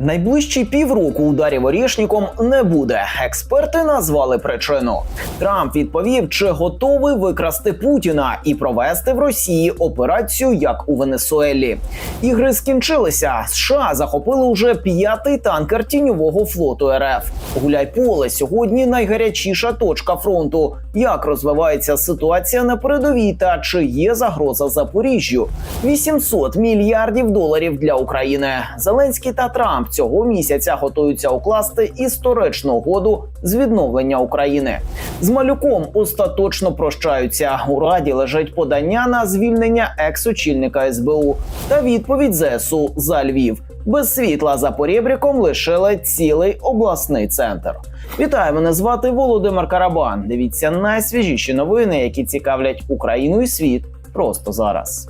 Найближчі півроку ударів орішником не буде. Експерти назвали причину. Трамп відповів, чи готовий викрасти Путіна і провести в Росії операцію як у Венесуелі. Ігри скінчилися. США захопили уже п'ятий танкер тіньового флоту РФ. Гуляй поле сьогодні найгарячіша точка фронту. Як розвивається ситуація на передовій та чи є загроза Запоріжжю? 800 мільярдів доларів для України. Зеленський та Трамп цього місяця готуються укласти історичну угоду з відновлення України. З малюком остаточно прощаються. У раді лежить подання на звільнення екс-очільника СБУ та відповідь ЗСУ за Львів. Без світла за порєбріком лишили цілий обласний центр. Вітаю, мене звати Володимир Карабан. Дивіться найсвіжіші новини, які цікавлять Україну і світ просто зараз.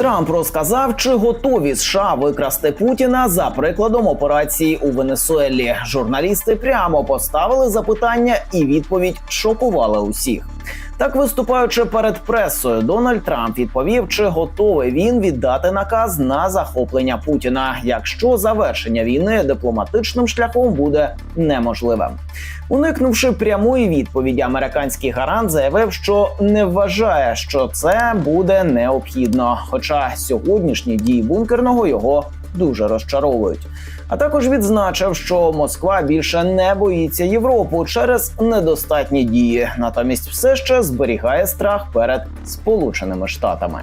Трамп розказав, чи готові США викрасти Путіна за прикладом операції у Венесуелі. Журналісти прямо поставили запитання, і відповідь шокувала усіх. Так, виступаючи перед пресою, Дональд Трамп відповів, чи готовий він віддати наказ на захоплення Путіна, якщо завершення війни дипломатичним шляхом буде неможливим. Уникнувши прямої відповіді, американський гарант заявив, що не вважає, що це буде необхідно. Хоча сьогоднішні дії бункерного його дуже розчаровують. А також відзначив, що Москва більше не боїться Європу через недостатні дії, натомість все ще зберігає страх перед Сполученими Штатами.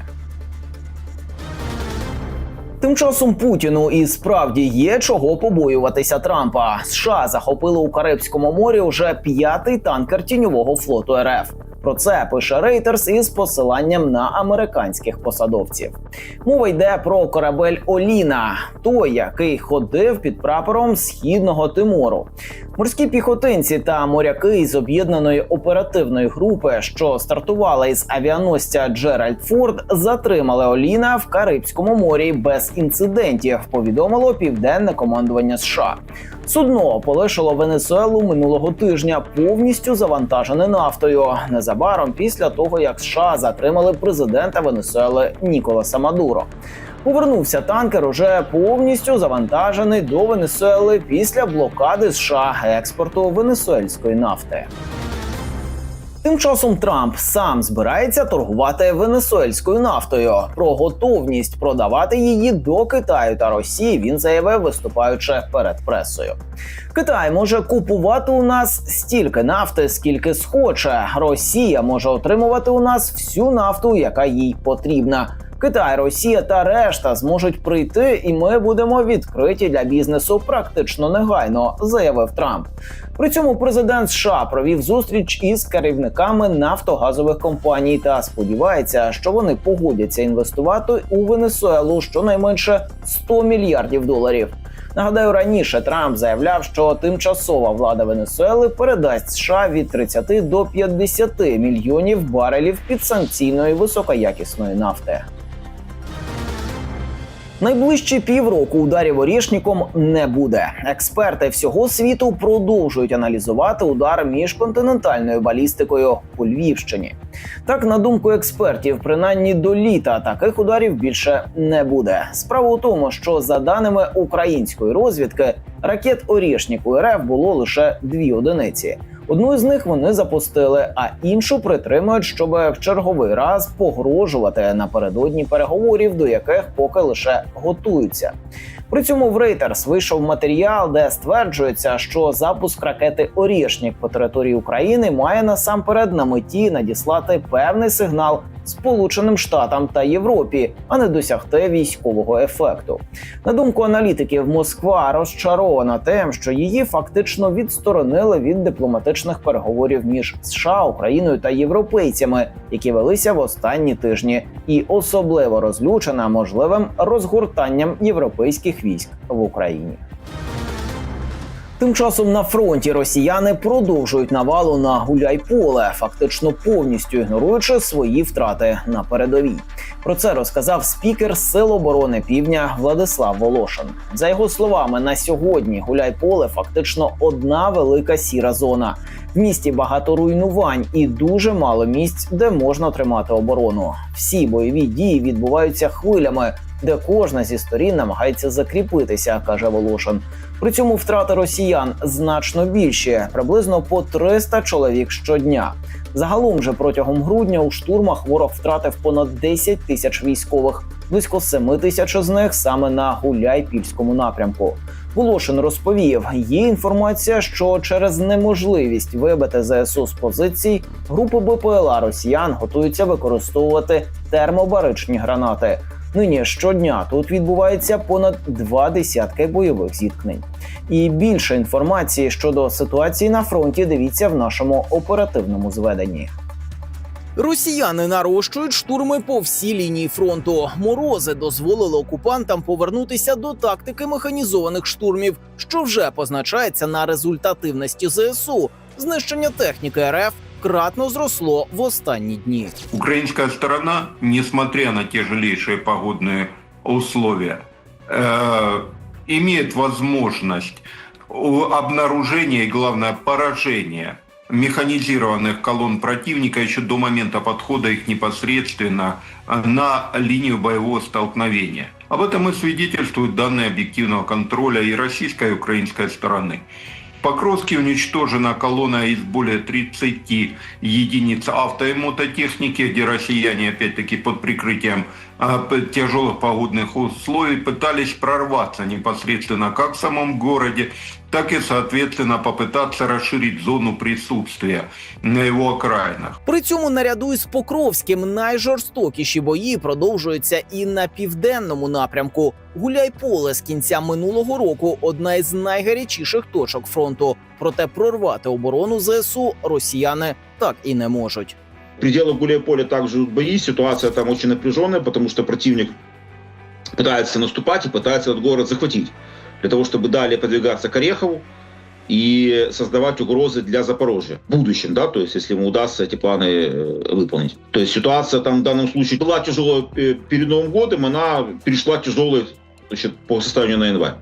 Тим часом Путіну і справді є чого побоюватися Трампа. США захопили у Карибському морі вже п'ятий танкер тіньового флоту РФ. Про це пише Reuters із посиланням на американських посадовців. Мова йде про корабель Оліна, той, який ходив під прапором східного Тимору. Морські піхотинці та моряки із об'єднаної оперативної групи, що стартували із авіаносця Джеральд Форд, затримали Оліна в Карибському морі без інцидентів. Повідомило південне командування США. Судно полишило Венесуелу минулого тижня, повністю завантажене нафтою. Незабаром після того, як США затримали президента Венесуели Ніколаса Мадуро. Повернувся танкер уже повністю завантажений до Венесуели після блокади США експорту венесуельської нафти. Тим часом Трамп сам збирається торгувати венесуельською нафтою. Про готовність продавати її до Китаю та Росії він заявив, виступаючи перед пресою. Китай може купувати у нас стільки нафти, скільки схоче. Росія може отримувати у нас всю нафту, яка їй потрібна. Китай, Росія та решта зможуть прийти, і ми будемо відкриті для бізнесу практично негайно, заявив Трамп. При цьому президент США провів зустріч із керівниками нафтогазових компаній та сподівається, що вони погодяться інвестувати у Венесуелу щонайменше 100 мільярдів доларів. Нагадаю, раніше Трамп заявляв, що тимчасова влада Венесуели передасть США від 30 до 50 мільйонів барелів підсанкційної високоякісної нафти. Найближчі півроку ударів орішником не буде. Експерти всього світу продовжують аналізувати удар міжконтинентальною балістикою у Львівщині. Так, на думку експертів, принаймні до літа таких ударів більше не буде. Справа у тому, що за даними української розвідки, ракет Орішнік у РФ було лише дві одиниці. Одну з них вони запустили, а іншу притримують, щоб в черговий раз погрожувати напередодні переговорів, до яких поки лише готуються. При цьому в Reuters вийшов матеріал, де стверджується, що запуск ракети Орішнік по території України має насамперед на меті надіслати певний сигнал Сполученим Штатам та Європі, а не досягти військового ефекту. На думку аналітиків, Москва розчарована тим, що її фактично відсторонили від дипломатичних переговорів між США, Україною та європейцями, які велися в останні тижні, і особливо розлючена можливим розгортанням європейських військ в Україні. Тим часом на фронті росіяни продовжують навалу на гуляй-поле, фактично повністю ігноруючи свої втрати на передовій. Про це розказав спікер Сил оборони Півдня Владислав Волошин. За його словами, на сьогодні гуляй-поле фактично одна велика сіра зона. В місті багато руйнувань і дуже мало місць, де можна тримати оборону. Всі бойові дії відбуваються хвилями. Де кожна зі сторін намагається закріпитися, каже Волошин. При цьому втрати росіян значно більші, приблизно по 300 чоловік щодня. Загалом же протягом грудня у штурмах ворог втратив понад 10 тисяч військових, близько 7 тисяч з них саме на Гуляйпільському напрямку. Волошин розповів, є інформація, що через неможливість вибити ЗСУ з позицій групи БПЛА росіян готуються використовувати термобаричні гранати. Нині щодня тут відбувається понад два десятки бойових зіткнень. І більше інформації щодо ситуації на фронті дивіться в нашому оперативному зведенні. Росіяни нарощують штурми по всій лінії фронту. Морози дозволили окупантам повернутися до тактики механізованих штурмів, що вже позначається на результативності ЗСУ. Знищення техніки РФ кратно зросло в останні дні. Украинская сторона, несмотря на тяжелейшие погодные условия, э, имеет возможность обнаружения и, главное, поражения механизированных колонн противника еще до момента подхода их непосредственно на линию боевого столкновения. Об этом и свидетельствуют данные объективного контроля и российской, и украинской стороны. Покровске уничтожена колонна из более 30 единиц авто и мототехники, где россияне, опять-таки, под прикрытием тяжелых погодных условий пытались прорваться непосредственно как в самом городе, так и, соответственно, попытаться расширить зону присутствия на его окраинах. При цьому наряду із Покровським найжорстокіші бої продовжуються і на південному напрямку. Гуляйполе з кінця минулого року одна із найгарячіших точок фронту. Проте прорвати оборону ЗСУ росіяни так і не можуть. В пределах Гуляйполя также идут бои, ситуация там очень напряженная, потому что противник пытается наступать и пытается этот город захватить, для того, чтобы далее продвигаться к Орехову и создавать угрозы для Запорожья в будущем, да, то есть если ему удастся эти планы э, выполнить. То есть ситуация там в данном случае была тяжелая э, перед Новым годом, она перешла тяжелой значит, по состоянию на январь.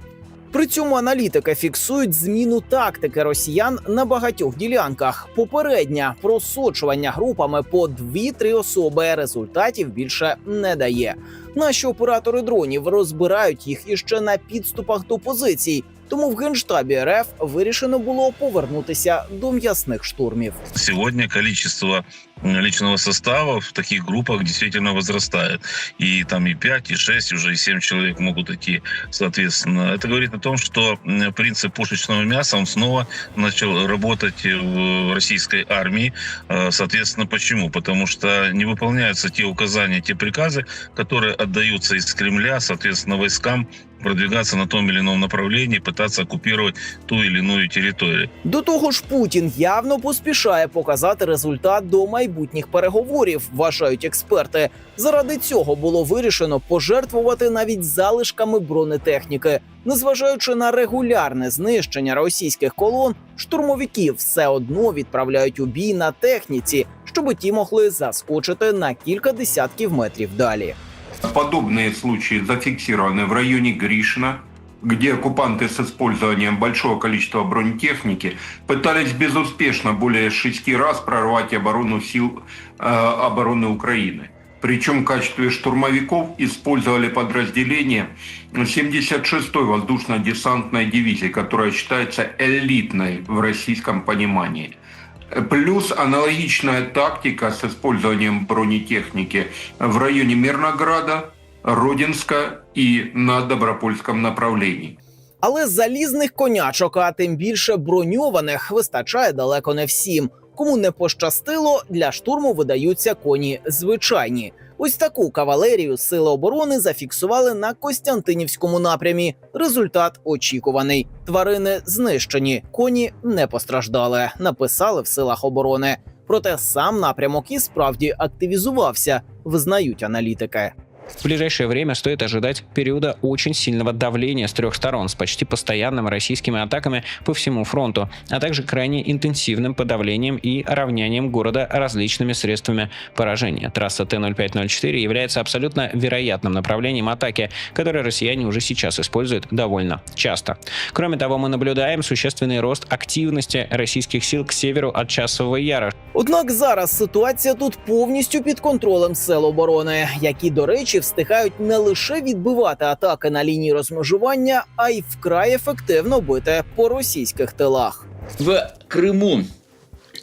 При цьому аналітики фіксують зміну тактики росіян на багатьох ділянках. Попередня просочування групами по 2-3 особи результатів більше не дає. Наші оператори дронів розбирають їх іще на підступах до позицій. Тому в генштабі РФ вирішено було повернутися до м'ясних штурмів. Сегодня количество м, личного состава в таких группах действительно возрастает. И там и 5, и 6, уже и 7 человек могут идти, соответственно. Это говорит о том, что м, принцип пушечного мяса, он снова начал работать в российской армии. Э, Соответственно, почему? Потому что не выполняются те указания, те приказы, которые отдаются из Кремля, соответственно, войскам продвигаться на том или ином направлении, пытаться оккупировать ту или иную территорию. До того ж, Путін явно поспішає показати результат до майбутніх переговорів, вважають експерти. Заради цього було вирішено пожертвувати навіть залишками бронетехніки. Незважаючи на регулярне знищення російських колон, штурмовиків все одно відправляють у бій на техніці, щоб ті могли заскочити на кілька десятків метрів далі. Подобные случаи зафиксированы в районе Гришина, где оккупанты с использованием большого количества бронетехники пытались безуспешно более шести раз прорвать оборону сил э, обороны Украины. Причем в качестве штурмовиков использовали подразделение 76-й воздушно-десантной дивизии, которая считается элитной в российском понимании. Плюс аналогичная тактика с использованием бронетехники в районе Мирнограда, Родинска и на Добропольском направлении. Але залізних конячок, а тим більше броньованих, вистачає далеко не всім. Кому не пощастило, для штурму видаються коні звичайні. Ось таку кавалерію сили оборони зафіксували на Костянтинівському напрямі. Результат очікуваний. Тварини знищені, коні не постраждали. Написали в силах оборони. Проте сам напрямок і справді активізувався, визнають аналітики. В ближайшее время стоит ожидать периода очень сильного давления с трех сторон с почти постоянными российскими атаками по всему фронту, а также крайне интенсивным подавлением и равнянием города различными средствами поражения. Трасса Т-0504 является абсолютно вероятным направлением атаки, которое россияне уже сейчас используют довольно часто. Кроме того, мы наблюдаем существенный рост активности российских сил к северу от Часового Яра, Однак зараз ситуація тут повністю під контролем сил оборони, які, до речі, наші встигають не лише відбивати атаки на лінії розмежування, а й вкрай ефективно бити по російських тилах. В Крыму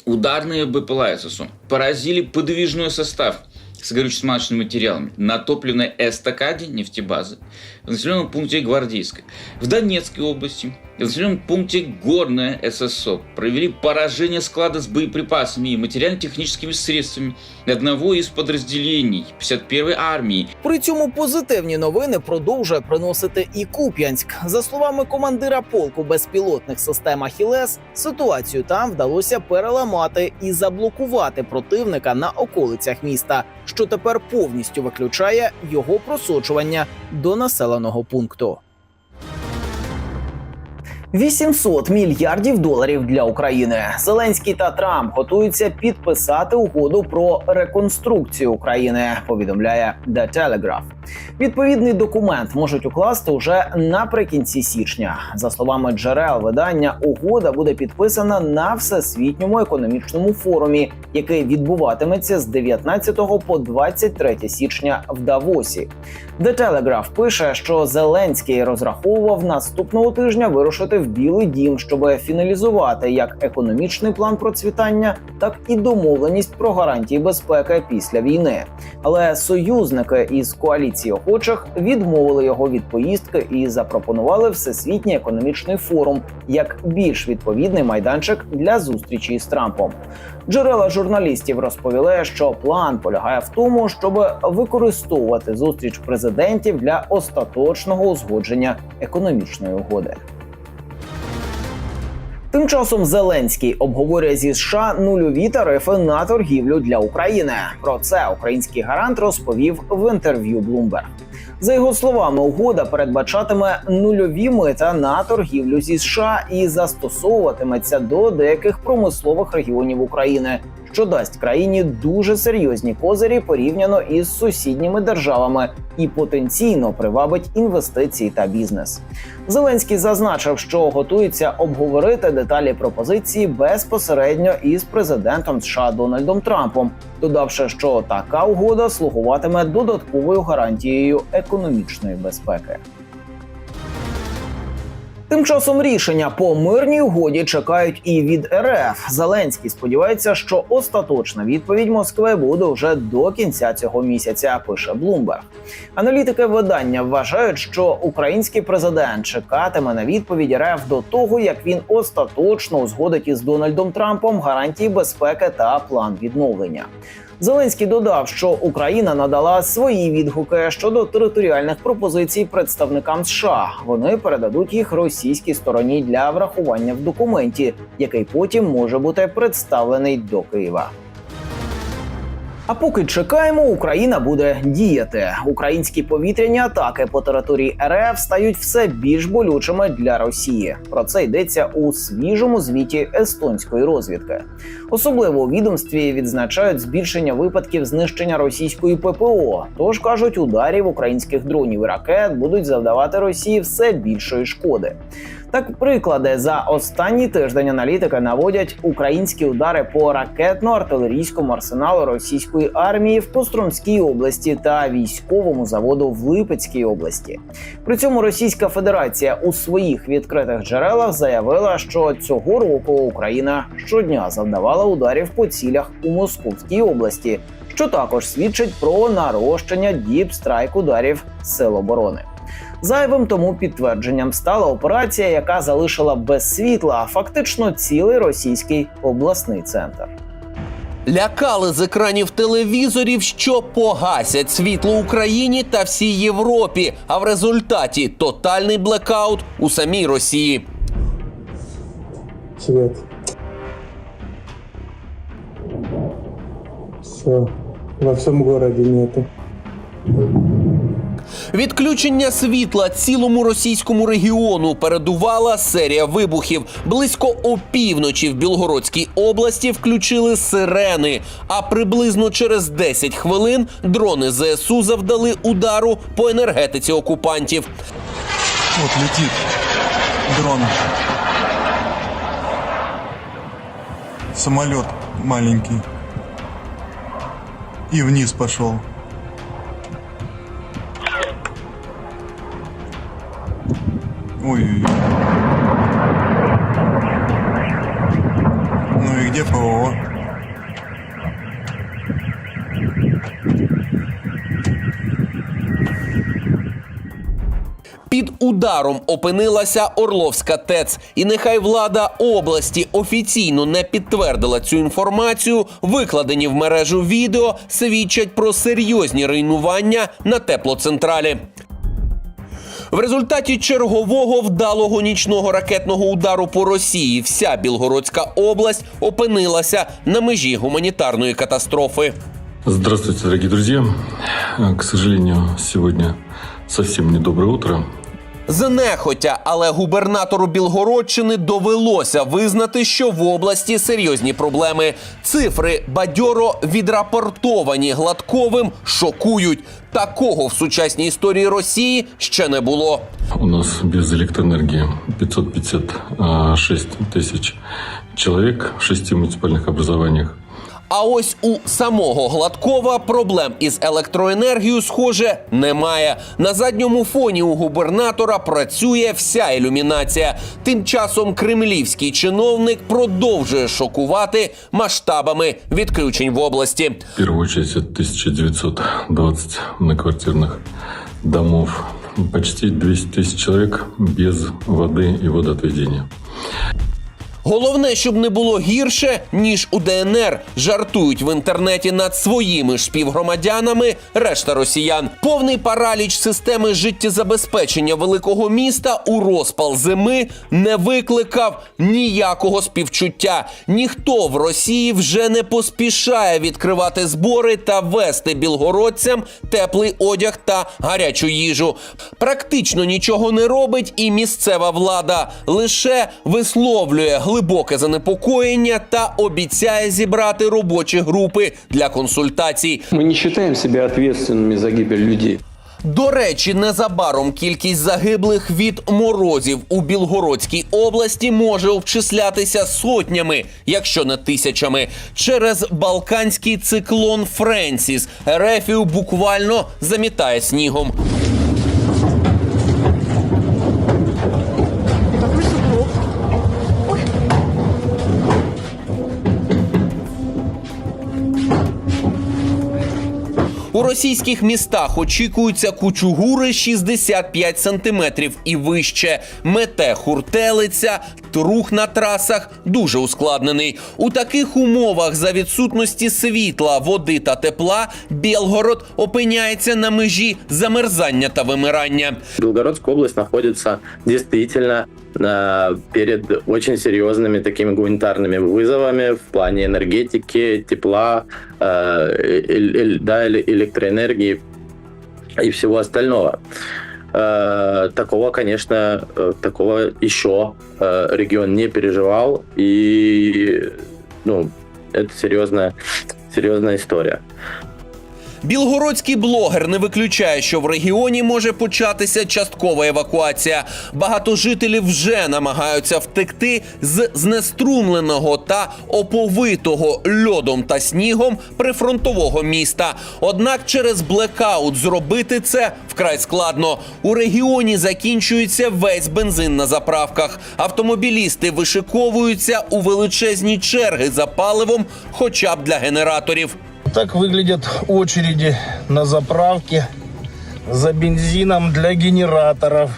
ударные БПЛА ССУ поразили подвижной состав с горюче-смазочными материалами на топливной эстакаде нефтебазы в населенном пункте Гвардейской. В Донецкой области в населенном пункте Горное ССО провели поражение склада с боеприпасами и материально-техническими средствами одного из подразделений 51-й армии При цьому позитивні новини продовжує приносити і Куп'янськ. За словами командира полку безпілотних систем Ахілес, ситуацію там вдалося переламати і заблокувати противника на околицях міста, що тепер повністю виключає його просочування до населеного пункту. 800 мільярдів доларів для України. Зеленський та Трамп готуються підписати угоду про реконструкцію України. Повідомляє The Telegraph. Відповідний документ можуть укласти уже наприкінці січня. За словами джерел видання, угода буде підписана на всесвітньому економічному форумі, який відбуватиметься з 19 по 23 січня в Давосі. The Telegraph пише, що Зеленський розраховував наступного тижня вирушити в Білий Дім, щоб фіналізувати як економічний план процвітання, так і домовленість про гарантії безпеки після війни. Але союзники із коаліції охочих відмовили його від поїздки і запропонували всесвітній економічний форум як більш відповідний майданчик для зустрічі з Трампом. Джерела журналістів розповіли, що план полягає в тому, щоб використовувати зустріч президентів для остаточного узгодження економічної угоди. Тим часом Зеленський обговорює зі США нульові тарифи на торгівлю для України. Про це український гарант розповів в інтерв'ю Bloomberg. За його словами, угода передбачатиме нульові мита на торгівлю зі США і застосовуватиметься до деяких промислових регіонів України, що дасть країні дуже серйозні козирі порівняно із сусідніми державами і потенційно привабить інвестиції та бізнес. Зеленський зазначив, що готується обговорити деталі пропозиції безпосередньо із президентом США Дональдом Трампом, додавши, що така угода слугуватиме додатковою гарантією економічної безпеки. Тим часом рішення по мирній угоді чекають і від РФ. Зеленський сподівається, що остаточна відповідь Москви буде вже до кінця цього місяця. Пише Bloomberg. Аналітики видання вважають, що український президент чекатиме на відповідь РФ до того, як він остаточно узгодить із Дональдом Трампом гарантії безпеки та план відновлення. Зеленський додав, що Україна надала свої відгуки щодо територіальних пропозицій представникам США. Вони передадуть їх російській стороні для врахування в документі, який потім може бути представлений до Києва. А поки чекаємо, Україна буде діяти. Українські повітряні атаки по території РФ стають все більш болючими для Росії. Про це йдеться у свіжому звіті естонської розвідки. Особливо у відомстві відзначають збільшення випадків знищення російської ППО. Тож кажуть, ударів українських дронів і ракет будуть завдавати Росії все більшої шкоди. Так, приклади за останній тиждень аналітики наводять українські удари по ракетно-артилерійському арсеналу російської армії в Костромській області та військовому заводу в Липецькій області. При цьому Російська Федерація у своїх відкритих джерелах заявила, що цього року Україна щодня завдавала ударів по цілях у Московській області, що також свідчить про нарощення діп-страйк ударів сил оборони. Зайвим тому підтвердженням стала операція, яка залишила без світла фактично цілий російський обласний центр. Лякали з екранів телевізорів, що погасять світло Україні та всій Європі. А в результаті тотальний блекаут у самій Росії. Свет. Все. Во всем городе нету. Відключення світла цілому російському регіону передувала серія вибухів. Близько опівночі в Білгородській області включили сирени. А приблизно через 10 хвилин дрони ЗСУ завдали удару по енергетиці окупантів. Вот летит дрон. Самолет маленький. И вниз пошел. Ой-ой-ой. Ну и где ПВО? Під ударом опинилася Орловська ТЕЦ, і нехай влада області офіційно не підтвердила цю інформацію. Викладені в мережу відео свідчать про серйозні руйнування на теплоцентралі. В результаті чергового вдалого нічного ракетного удару по Росії вся Білгородська область опинилася на межі гуманітарної катастрофи. Здравствуйте, дорогие друзья. К сожалению, сегодня совсем недоброе утро. Знехотя, але губернатору Білгородщини довелося визнати, що в області серйозні проблеми. Цифри бадьоро відрапортовані гладковим шокують. Такого в сучасній історії Росії ще не було. У нас без электроэнергии 556 тысяч человек в шести муниципальных образованиях. А ось у самого Гладкова проблем із електроенергією, схоже, немає. На задньому фоні у губернатора працює вся ілюмінація. Тим часом кремлівський чиновник продовжує шокувати масштабами відключень в області. В первую очередь это 1920 многоквартирных домов. Почти 200 тысяч человек без воды и водоотведения. Головне, щоб не було гірше ніж у ДНР. Жартують в інтернеті над своїми ж співгромадянами. Решта росіян. Повний параліч системи життєзабезпечення великого міста у розпал зими не викликав ніякого співчуття. Ніхто в Росії вже не поспішає відкривати збори та вести білгородцям теплий одяг та гарячу їжу. Практично нічого не робить і місцева влада лише висловлює глибоке занепокоєння та обіцяє зібрати робочі групи для консультацій. Мы не считаем себя ответственными за гибель людей. До речі, незабаром кількість загиблих від морозів у Білгородській області може обчислятися сотнями, якщо не тисячами, через балканський циклон Френсіс. Ерефію буквально замітає снігом. Російських містах очікуються кучугури 65 сантиметрів і вище. Мете хуртелиця, рух на трасах дуже ускладнений. У таких умовах за відсутності світла, води та тепла Білгород опиняється на межі замерзання та вимирання. Белгородская область находится действительно э, перед очень серьезными такими гуманитарными вызовами в плане энергетики, тепла, э, эль- эль- да, эле- электроэнергии и всего остального. Э, Такого, конечно, э, такого еще э, регион не переживал, и ну, это серьезная, серьезная история. Білгородський блогер не виключає, що в регіоні може початися часткова евакуація. Багато жителів вже намагаються втекти з знеструмленого та оповитого льодом та снігом прифронтового міста. Однак через блекаут зробити це вкрай складно. У регіоні закінчується весь бензин на заправках. Автомобілісти вишиковуються у величезні черги за паливом, хоча б для генераторів. Так выглядят очереди на заправке за бензином для генераторов.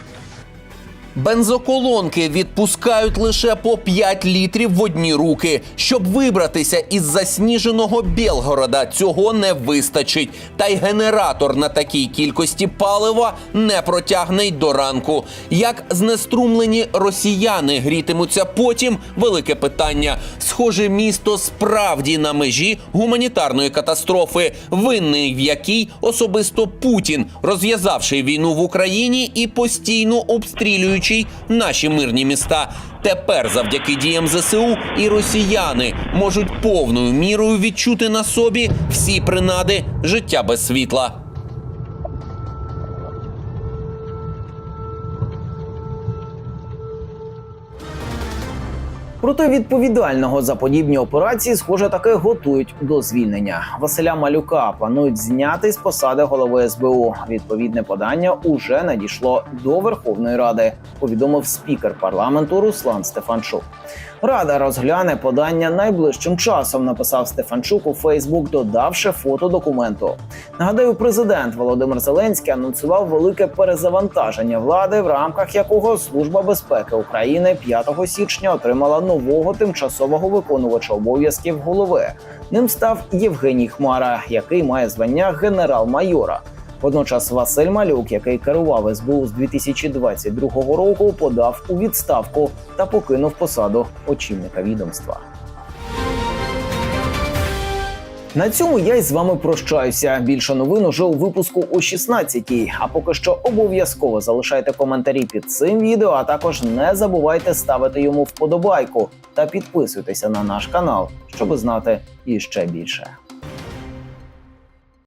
Бензоколонки відпускають лише по 5 літрів в одні руки. Щоб вибратися із засніженого Білгорода, цього не вистачить. Та й генератор на такій кількості палива не протягне й до ранку. Як знеструмлені росіяни грітимуться потім велике питання. Схоже, місто справді на межі гуманітарної катастрофи, винний в якій особисто Путін, розв'язавши війну в Україні і постійно обстрілюючи наші мирні міста. Тепер, завдяки діям ЗСУ, і росіяни можуть повною мірою відчути на собі всі принади життя без світла. Проте відповідального за подібні операції, схоже, таки готують до звільнення. Василя Малюка планують зняти з посади голови СБУ. Відповідне подання уже надійшло до Верховної Ради. Повідомив спікер парламенту Руслан Стефанчук. Рада розгляне подання найближчим часом. Написав Стефанчук у Фейсбук, додавши фото документу. Нагадаю, президент Володимир Зеленський анонсував велике перезавантаження влади, в рамках якого Служба безпеки України 5 січня отримала нового тимчасового виконувача обов'язків голови. Ним став Євгеній Хмара, який має звання генерал-майора. Водночас Василь Малюк, який керував СБУ з 2022 року, подав у відставку та покинув посаду очільника відомства. На цьому я із вами прощаюся. Більше новин уже у випуску о 16-й. А поки що обов'язково залишайте коментарі під цим відео, а також не забувайте ставити йому вподобайку та підписуйтеся на наш канал, щоб знати іще більше.